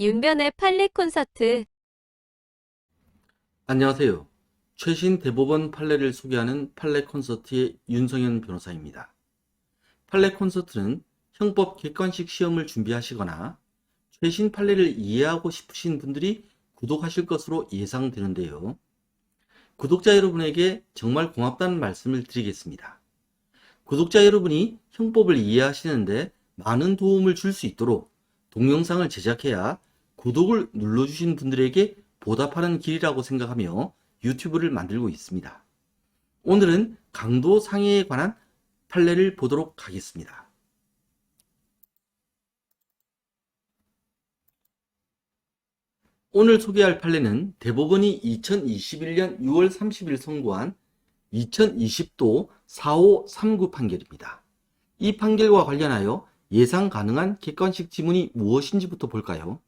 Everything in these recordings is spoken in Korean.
윤변의 판례 콘서트 안녕하세요. 최신 대법원 판례를 소개하는 판례 콘서트의 윤성현 변호사입니다. 판례 콘서트는 형법 객관식 시험을 준비하시거나 최신 판례를 이해하고 싶으신 분들이 구독하실 것으로 예상되는데요. 구독자 여러분에게 정말 고맙다는 말씀을 드리겠습니다. 구독자 여러분이 형법을 이해하시는데 많은 도움을 줄 수 있도록 동영상을 제작해야 구독을 눌러주신 분들에게 보답하는 길이라고 생각하며 유튜브를 만들고 있습니다. 오늘은 강도 상해에 관한 판례를 보도록 하겠습니다. 오늘 소개할 판례는 대법원이 2021년 6월 30일 선고한 2020도 4539 판결입니다. 이 판결과 관련하여 예상 가능한 객관식 지문이 무엇인지부터 볼까요?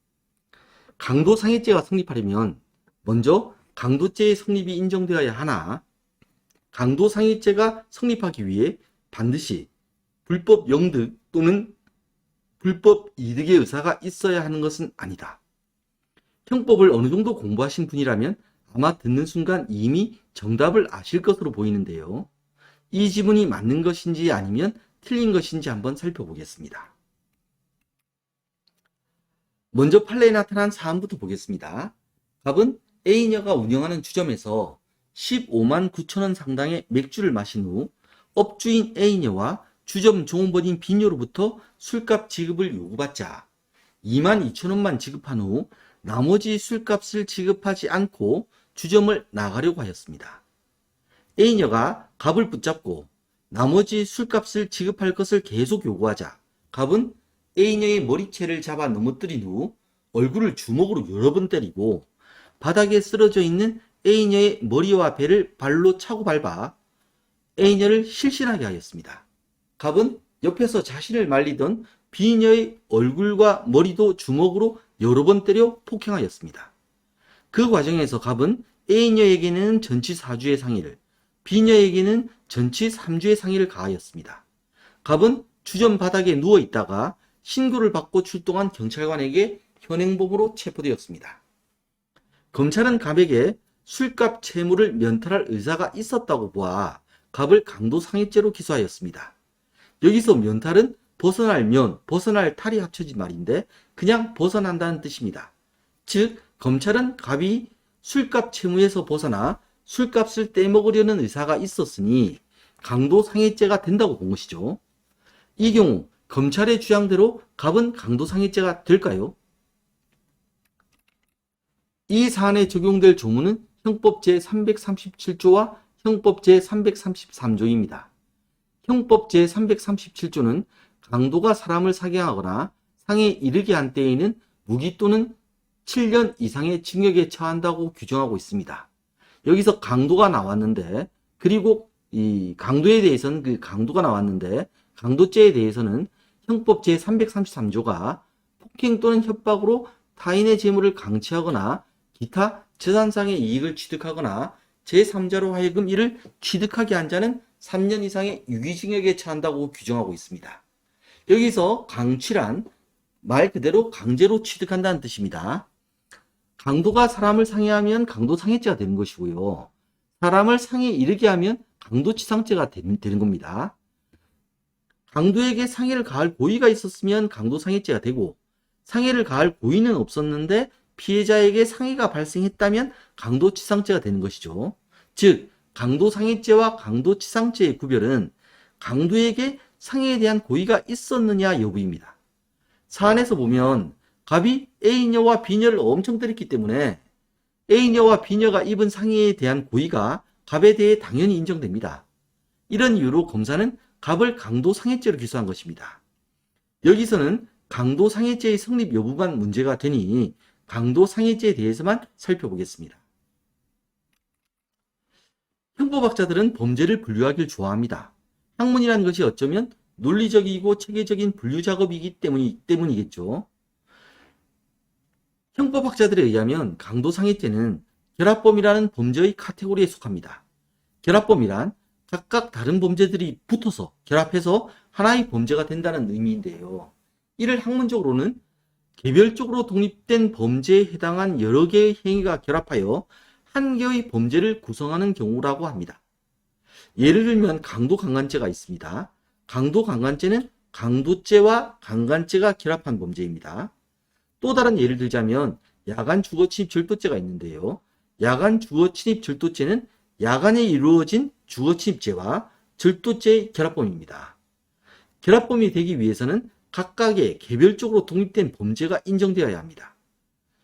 강도상해죄가 성립하려면 먼저 강도죄의 성립이 인정되어야 하나 강도상해죄가 성립하기 위해 반드시 불법 영득 또는 불법 이득의 의사가 있어야 하는 것은 아니다. 형법을 어느 정도 공부하신 분이라면 아마 듣는 순간 이미 정답을 아실 것으로 보이는데요. 이 지문이 맞는 것인지 아니면 틀린 것인지 한번 살펴보겠습니다. 먼저 판례에 나타난 사안부터 보겠습니다. 갑은 A녀가 운영하는 주점에서 15만 9천원 상당의 맥주를 마신 후 업주인 A녀와 주점 종업원인 B녀로부터 술값 지급을 요구받자 2만 2천원만 지급한 후 나머지 술값을 지급하지 않고 주점을 나가려고 하였습니다. A녀가 갑을 붙잡고 나머지 술값을 지급할 것을 계속 요구하자 갑은 A녀의 머리채를 잡아 넘어뜨린 후 얼굴을 주먹으로 여러 번 때리고 바닥에 쓰러져 있는 A녀의 머리와 배를 발로 차고 밟아 A녀를 실신하게 하였습니다. 갑은 옆에서 자신을 말리던 B녀의 얼굴과 머리도 주먹으로 여러 번 때려 폭행하였습니다. 그 과정에서 갑은 A녀에게는 전치 4주의 상해를, B녀에게는 전치 3주의 상해를 가하였습니다. 갑은 주점 바닥에 누워 있다가 신고를 받고 출동한 경찰관에게 현행범으로 체포되었습니다. 검찰은 갑에게 술값 채무를 면탈할 의사가 있었다고 보아 갑을 강도 상해죄로 기소하였습니다. 여기서 면탈은 벗어날 면, 벗어날 탈이 합쳐진 말인데 그냥 벗어난다는 뜻입니다. 즉 검찰은 갑이 술값 채무에서 벗어나 술값을 떼먹으려는 의사가 있었으니 강도 상해죄가 된다고 본 것이죠. 이 경우 검찰의 주장대로 갑은 강도상해죄가 될까요? 이 사안에 적용될 조문은 형법 제337조와 형법 제333조입니다. 형법 제337조는 강도가 사람을 사경하거나 상해 이르게 한 때에는 무기 또는 7년 이상의 징역에 처한다고 규정하고 있습니다. 여기서 강도가 나왔는데 그리고 이 강도에 대해서는 그 강도가 나왔는데 강도죄에 대해서는 형법 제333조가 폭행 또는 협박으로 타인의 재물을 강취하거나 기타 재산상의 이익을 취득하거나 제3자로 하여금 이를 취득하게 한 자는 3년 이상의 유기징역에 처한다고 규정하고 있습니다. 여기서 강취란 말 그대로 강제로 취득한다는 뜻입니다. 강도가 사람을 상해하면 강도상해죄가 되는 것이고요. 사람을 상해 이르게 하면 강도치상죄가 되는 겁니다. 강도에게 상해를 가할 고의가 있었으면 강도상해죄가 되고 상해를 가할 고의는 없었는데 피해자에게 상해가 발생했다면 강도치상죄가 되는 것이죠. 즉 강도상해죄와 강도치상죄의 구별은 강도에게 상해에 대한 고의가 있었느냐 여부입니다. 사안에서 보면 갑이 A녀와 B녀를 엄청 때렸기 때문에 A녀와 B녀가 입은 상해에 대한 고의가 갑에 대해 당연히 인정됩니다. 이런 이유로 검사는 갑을 강도 상해죄로 기소한 것입니다. 여기서는 강도 상해죄의 성립 여부만 문제가 되니 강도 상해죄에 대해서만 살펴보겠습니다. 형법학자들은 범죄를 분류하길 좋아합니다. 학문이라는 것이 어쩌면 논리적이고 체계적인 분류 작업이기 때문이, 때문이겠죠. 형법학자들에 의하면 강도 상해죄는 결합범이라는 범죄의 카테고리에 속합니다. 결합범이란 각각 다른 범죄들이 붙어서 결합해서 하나의 범죄가 된다는 의미인데요. 이를 학문적으로는 개별적으로 독립된 범죄에 해당한 여러 개의 행위가 결합하여 한 개의 범죄를 구성하는 경우라고 합니다. 예를 들면 강도 강간죄가 있습니다. 강도 강간죄는 강도죄와 강간죄가 결합한 범죄입니다. 또 다른 예를 들자면 야간 주거 침입 절도죄가 있는데요. 야간 주거 침입 절도죄는 야간에 이루어진 주거 침입죄와 절도죄의 결합범입니다. 결합범이 되기 위해서는 각각의 개별적으로 독립된 범죄가 인정되어야 합니다.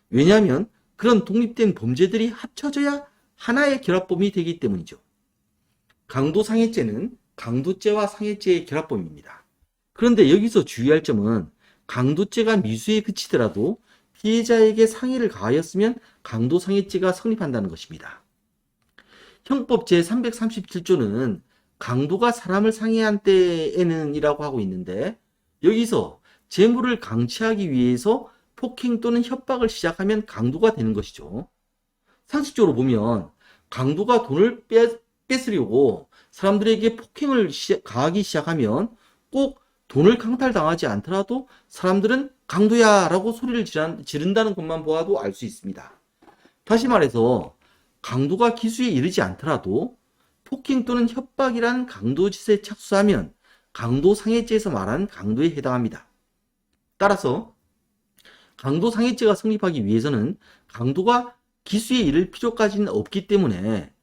왜냐하면 그런 독립된 범죄들이 합쳐져야 하나의 결합범이 되기 때문이죠. 강도상해죄는 강도죄와 상해죄의 결합범입니다. 그런데 여기서 주의할 점은 강도죄가 미수에 그치더라도 피해자에게 상해를 가하였으면 강도상해죄가 성립한다는 것입니다. 형법 제337조는 강도가 사람을 상해한 때에는 이라고 하고 있는데 여기서 재물을 강취하기 위해서 폭행 또는 협박을 시작하면 강도가 되는 것이죠. 상식적으로 보면 강도가 돈을 빼, 뺏으려고 사람들에게 폭행을 시- 가하기 시작하면 꼭 돈을 강탈당하지 않더라도 사람들은 강도야 라고 소리를 지른- 지른다는 것만 보아도 알 수 있습니다. 다시 말해서 강도가 기수에 이르지 않더라도 폭행 또는 협박이라는 강도짓에 착수하면 강도상해죄에서 말하는 강도에 해당합니다. 따라서 강도상해죄가 성립하기 위해서는 강도가 기수에 이를 필요까지는 없기 때문에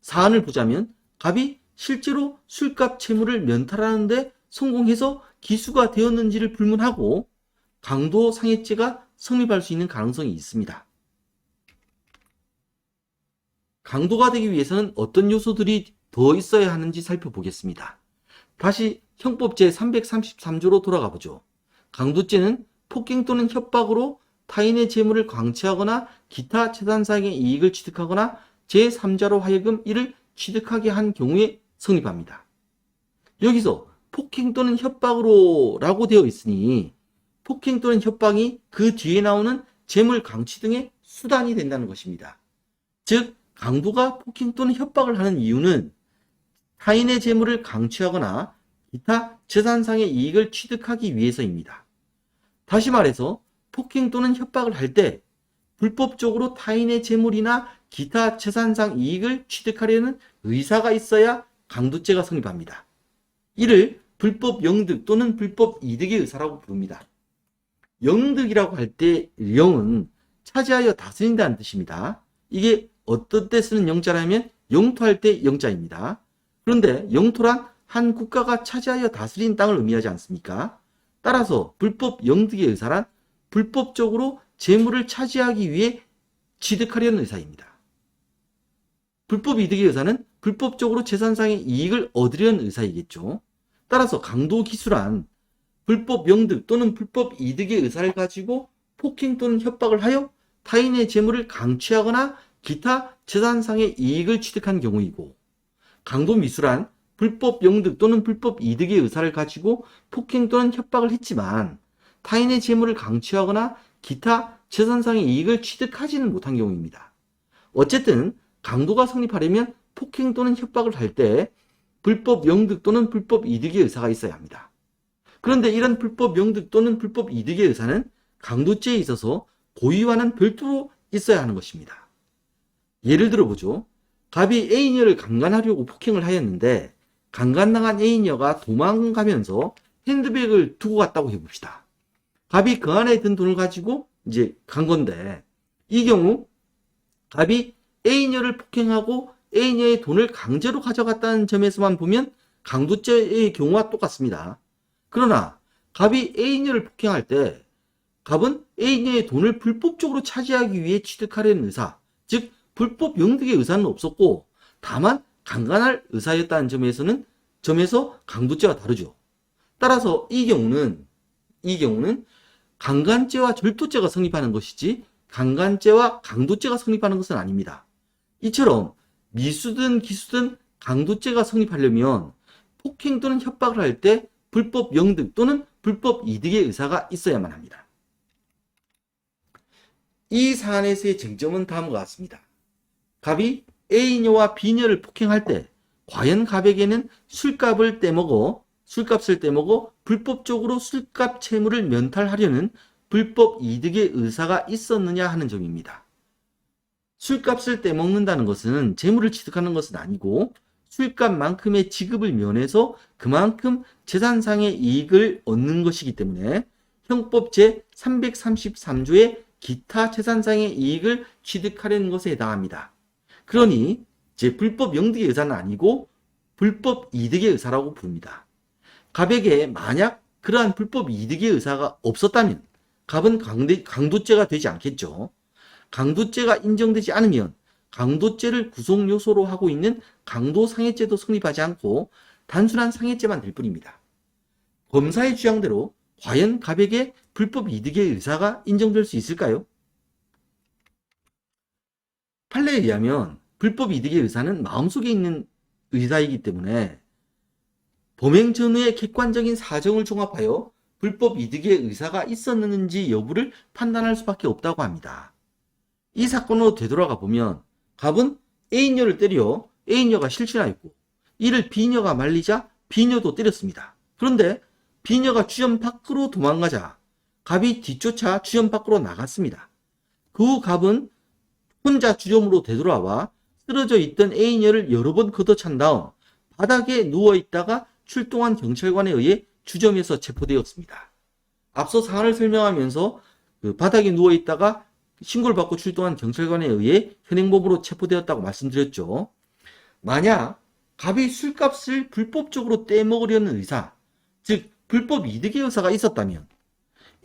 사안을 보자면 갑이 실제로 술값 채무를 면탈하는데 성공해서 기수가 되었는지를 불문하고 강도상해죄가 성립할 수 있는 가능성이 있습니다. 강도가 되기 위해서는 어떤 요소들이 더 있어야 하는지 살펴보겠습니다. 다시 형법 제333조로 돌아가 보죠. 강도죄는 폭행 또는 협박으로 타인의 재물을 강취하거나 기타 재산상의 이익을 취득하거나 제3자로 하여금 이를 취득하게 한 경우에 성립합니다. 여기서 폭행 또는 협박으로 라고 되어 있으니 폭행 또는 협박이 그 뒤에 나오는 재물 강취 등의 수단이 된다는 것입니다. 즉, 강도가 폭행 또는 협박을 하는 이유는 타인의 재물을 강취하거나 기타 재산상의 이익을 취득하기 위해서입니다. 다시 말해서 폭행 또는 협박을 할 때 불법적으로 타인의 재물이나 기타 재산상 이익을 취득하려는 의사가 있어야 강도죄가 성립합니다. 이를 불법 영득 또는 불법 이득의 의사라고 부릅니다. 영득이라고 할 때 영은 차지하여 다스린다는 뜻입니다. 이게 어떤 때 쓰는 영자라면 영토할 때 영자입니다. 그런데 영토란 한 국가가 차지하여 다스린 땅을 의미하지 않습니까? 따라서 불법 영득의 의사란 불법적으로 재물을 차지하기 위해 취득하려는 의사입니다. 불법 이득의 의사는 불법적으로 재산상의 이익을 얻으려는 의사이겠죠. 따라서 강도 기술한 불법 영득 또는 불법 이득의 의사를 가지고 폭행 또는 협박을 하여 타인의 재물을 강취하거나 기타 재산상의 이익을 취득한 경우이고 강도 미술한 불법 영득 또는 불법 이득의 의사를 가지고 폭행 또는 협박을 했지만 타인의 재물을 강취하거나 기타 재산상의 이익을 취득하지는 못한 경우입니다. 어쨌든 강도가 성립하려면 폭행 또는 협박을 할 때 불법 영득 또는 불법 이득의 의사가 있어야 합니다. 그런데 이런 불법 영득 또는 불법 이득의 의사는 강도죄에 있어서 고의와는 별도로 있어야 하는 것입니다. 예를 들어 보죠. 갑이 A녀를 강간하려고 폭행을 하였는데 강간당한 A녀가 도망가면서 핸드백을 두고 갔다고 해봅시다. 갑이 그 안에 든 돈을 가지고 이제 간 건데 이 경우 갑이 A녀를 폭행하고 A녀의 돈을 강제로 가져갔다는 점에서만 보면 강도죄의 경우와 똑같습니다. 그러나 갑이 A녀를 폭행할 때 갑은 A녀의 돈을 불법적으로 차지하기 위해 취득하려는 의사, 즉 불법 영득의 의사는 없었고 다만 강간할 의사였다는 점에서는 점에서 강도죄와 다르죠. 따라서 이 경우는 이 경우는 강간죄와 절도죄가 성립하는 것이지 강간죄와 강도죄가 성립하는 것은 아닙니다. 이처럼 미수든 기수든 강도죄가 성립하려면 폭행 또는 협박을 할 때 불법 영득 또는 불법 이득의 의사가 있어야만 합니다. 이 사안에서의 쟁점은 다음과 같습니다. 갑이 A녀와 B녀를 폭행할 때 과연 갑에게는 술값을 떼먹어 술값을 떼먹어 불법적으로 술값 채무를 면탈하려는 불법 이득의 의사가 있었느냐 하는 점입니다. 술값을 떼먹는다는 것은 재물을 취득하는 것은 아니고 술값만큼의 지급을 면해서 그만큼 재산상의 이익을 얻는 것이기 때문에 형법 제 333조의 기타 재산상의 이익을 취득하려는 것에 해당합니다. 그러니 제 불법 영득의 의사는 아니고 불법 이득의 의사라고 부릅니다. 갑에게 만약 그러한 불법 이득의 의사가 없었다면 갑은 강도죄가 되지 않겠죠. 강도죄가 인정되지 않으면 강도죄를 구성 요소로 하고 있는 강도상해죄도 성립하지 않고 단순한 상해죄만 될 뿐입니다. 검사의 주장대로 과연 갑에게 불법 이득의 의사가 인정될 수 있을까요? 판례에 의하면 불법 이득의 의사는 마음속에 있는 의사이기 때문에 범행 전후의 객관적인 사정을 종합하여 불법 이득의 의사가 있었는지 여부를 판단할 수밖에 없다고 합니다. 이 사건으로 되돌아가 보면 갑은 A녀를 때려 A녀가 실신하였고 이를 B녀가 말리자 B녀도 때렸습니다. 그런데 B녀가 주점 밖으로 도망가자 갑이 뒤쫓아 주점 밖으로 나갔습니다. 그 후 갑은 혼자 주점으로 되돌아와 쓰러져 있던 A녀를 여러 번 걷어찬 다음 바닥에 누워 있다가 출동한 경찰관에 의해 주점에서 체포되었습니다. 앞서 사안을 설명하면서 그 바닥에 누워 있다가 신고를 받고 출동한 경찰관에 의해 현행범으로 체포되었다고 말씀드렸죠. 만약 갑이 술값을 불법적으로 떼먹으려는 의사, 즉 불법 이득의 의사가 있었다면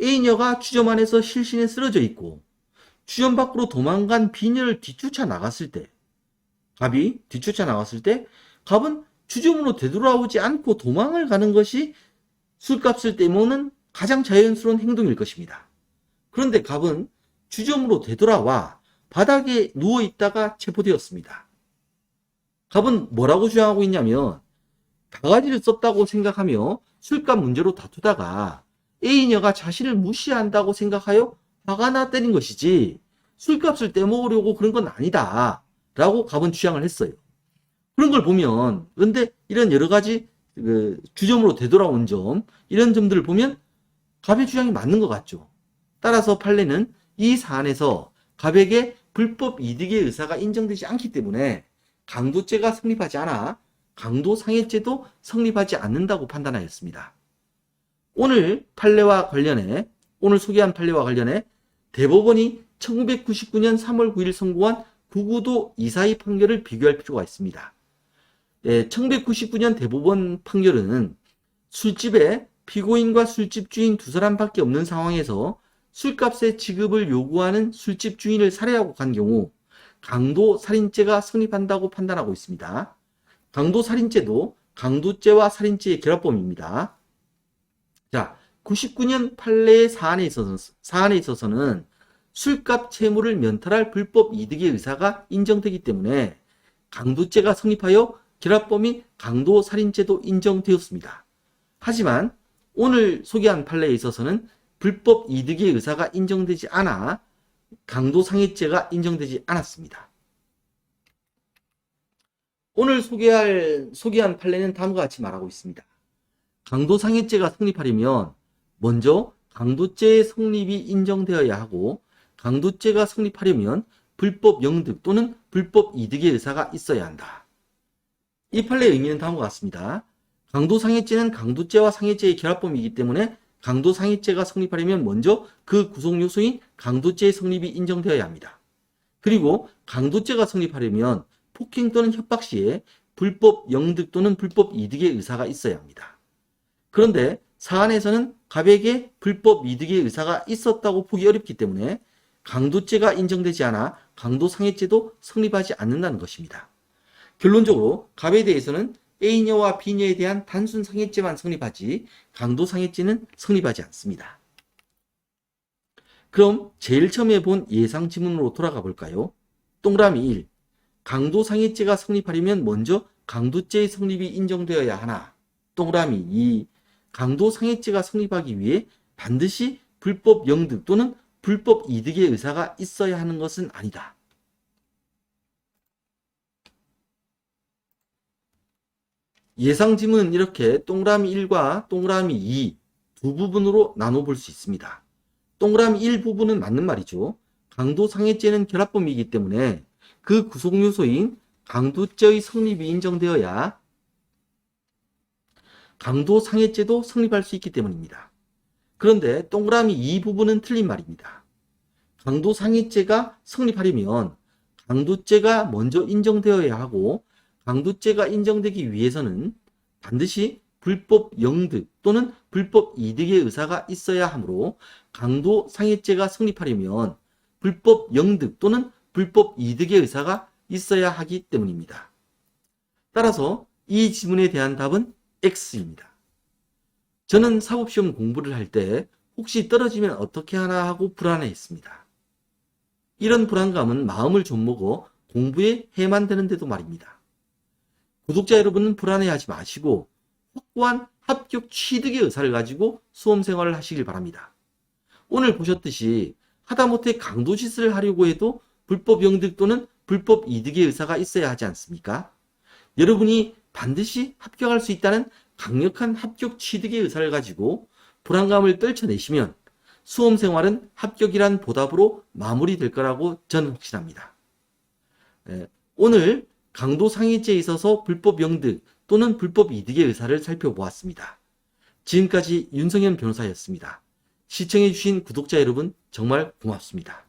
A녀가 주점 안에서 실신에 쓰러져 있고 주점 밖으로 도망간 B녀를 뒤쫓아 나갔을 때 갑이 뒤쫓아 나갔을 때 갑은 주점으로 되돌아오지 않고 도망을 가는 것이 술값을 떼먹는 가장 자연스러운 행동일 것입니다. 그런데 갑은 주점으로 되돌아와 바닥에 누워 있다가 체포되었습니다. 갑은 뭐라고 주장하고 있냐면 바가지를 썼다고 생각하며 술값 문제로 다투다가 A녀가 자신을 무시한다고 생각하여 화가 나 때린 것이지 술값을 떼먹으려고 그런 건 아니다. 라고 갑은 주장을 했어요. 그런 걸 보면 그런데 이런 여러 가지 그 주점으로 되돌아온 점 이런 점들을 보면 갑의 주장이 맞는 것 같죠. 따라서 판례는 이 사안에서 갑에게 불법 이득의 의사가 인정되지 않기 때문에 강도죄가 성립하지 않아 강도상해죄도 성립하지 않는다고 판단하였습니다. 오늘 판례와 관련해 오늘 소개한 판례와 관련해 대법원이 1999년 3월 9일 선고한 구구도 이사의 판결을 비교할 필요가 있습니다. 네, 1999년 대법원 판결은 술집에 피고인과 술집 주인 두 사람밖에 없는 상황에서 술값의 지급을 요구하는 술집 주인을 살해하고 간 경우 강도 살인죄가 성립한다고 판단하고 있습니다. 강도 살인죄도 강도죄와 살인죄의 결합범입니다. 자, 99년 판례의 사안에 있어서 사안에 있어서는 술값 채무를 면탈할 불법 이득의 의사가 인정되기 때문에 강도죄가 성립하여 결합범인 강도 살인죄도 인정되었습니다. 하지만 오늘 소개한 판례에 있어서는 불법 이득의 의사가 인정되지 않아 강도 상해죄가 인정되지 않았습니다. 오늘 소개할 소개한 판례는 다음과 같이 말하고 있습니다. 강도 상해죄가 성립하려면 먼저 강도죄의 성립이 인정되어야 하고 강도죄가 성립하려면 불법 영득 또는 불법 이득의 의사가 있어야 한다. 이 판례의 의미는 다음과 같습니다. 강도상해죄는 강도죄와 상해죄의 결합범이기 때문에 강도상해죄가 성립하려면 먼저 그 구성 요소인 강도죄의 성립이 인정되어야 합니다. 그리고 강도죄가 성립하려면 폭행 또는 협박 시에 불법 영득 또는 불법 이득의 의사가 있어야 합니다. 그런데 사안에서는 갑에게 불법 이득의 의사가 있었다고 보기 어렵기 때문에 강도죄가 인정되지 않아 강도상해죄도 성립하지 않는다는 것입니다. 결론적으로 갑에 대해서는 A녀와 B녀에 대한 단순 상해죄만 성립하지 강도 상해죄는 성립하지 않습니다. 그럼 제일 처음에 본 예상 지문으로 돌아가 볼까요? 동그라미 1. 강도 상해죄가 성립하려면 먼저 강도죄의 성립이 인정되어야 하나? 동그라미 2. 강도 상해죄가 성립하기 위해 반드시 불법 영득 또는 불법 이득의 의사가 있어야 하는 것은 아니다. 예상 지문은 이렇게 동그라미 1과 동그라미 2 두 부분으로 나눠 볼 수 있습니다. 동그라미 1 부분은 맞는 말이죠. 강도 상해죄는 결합범이기 때문에 그 구속 요소인 강도죄의 성립이 인정되어야 강도 상해죄도 성립할 수 있기 때문입니다. 그런데 동그라미 2 부분은 틀린 말입니다. 강도 상해죄가 성립하려면 강도죄가 먼저 인정되어야 하고 강도죄가 인정되기 위해서는 반드시 불법 영득 또는 불법 이득의 의사가 있어야 하므로 강도 상해죄가 성립하려면 불법 영득 또는 불법 이득의 의사가 있어야 하기 때문입니다. 따라서 이 지문에 대한 답은 X입니다. 저는 사법시험 공부를 할 때 혹시 떨어지면 어떻게 하나 하고 불안해했습니다. 이런 불안감은 마음을 좀먹어 공부에 해만 되는데도 말입니다. 구독자 여러분은 불안해하지 마시고 확고한 합격 취득의 의사를 가지고 수험 생활을 하시길 바랍니다. 오늘 보셨듯이 하다못해 강도짓을 하려고 해도 불법 영득 또는 불법 이득의 의사가 있어야 하지 않습니까? 여러분이 반드시 합격할 수 있다는 강력한 합격 취득의 의사를 가지고 불안감을 떨쳐내시면 수험 생활은 합격이란 보답으로 마무리될 거라고 저는 확신합니다. 에, 오늘 강도 상해죄에 있어서 불법 영득 또는 불법 이득의 의사를 살펴보았습니다. 지금까지 윤성현 변호사였습니다. 시청해주신 구독자 여러분 정말 고맙습니다.